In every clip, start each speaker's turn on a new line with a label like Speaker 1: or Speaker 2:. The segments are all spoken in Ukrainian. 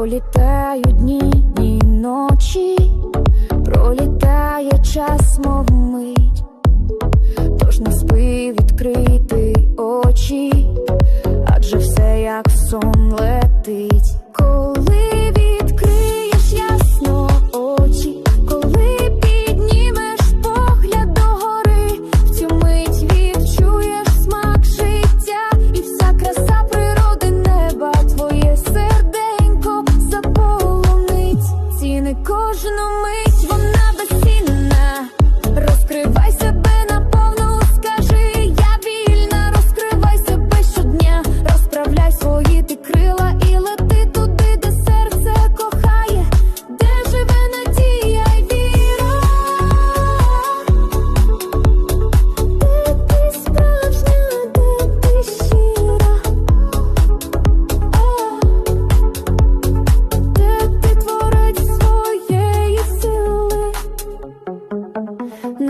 Speaker 1: Пролітають дні, і ночі, пролітає час, мов мить, тож не спи відкрити очі, адже все як сон летить. кожну мить.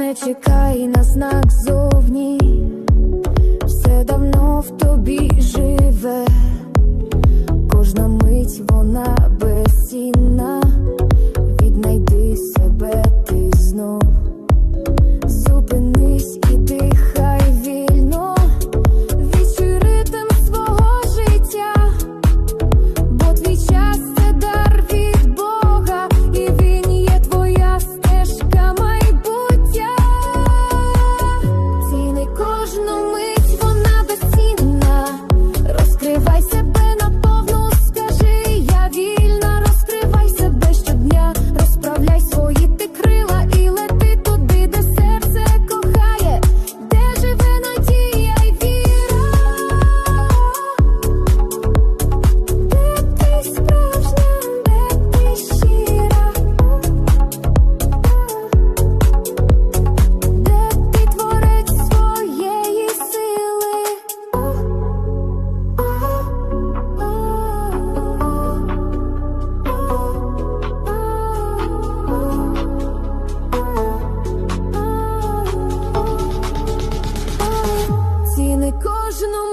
Speaker 1: Не чекай на знак зовні, все давно в тобі живе, кожна мить вона без. кожному.